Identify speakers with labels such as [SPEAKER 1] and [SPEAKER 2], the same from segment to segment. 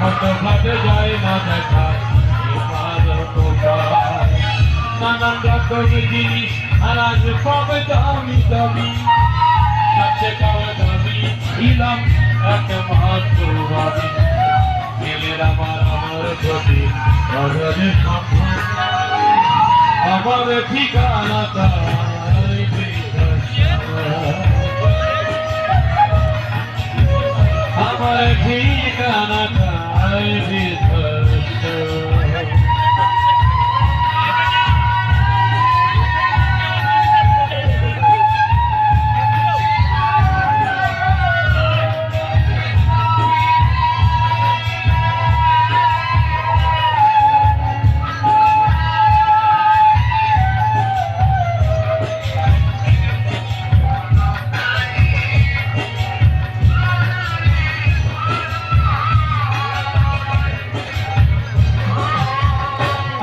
[SPEAKER 1] কত ভাবে যায় না দেখা। নানান রকমের জিনিস আর আজ পাবে দামি দামি। কাছে পাওয়া দামি ছেলের আমার আমার David.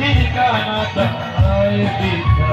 [SPEAKER 1] ভিতর। আমার ঠিকানা তাই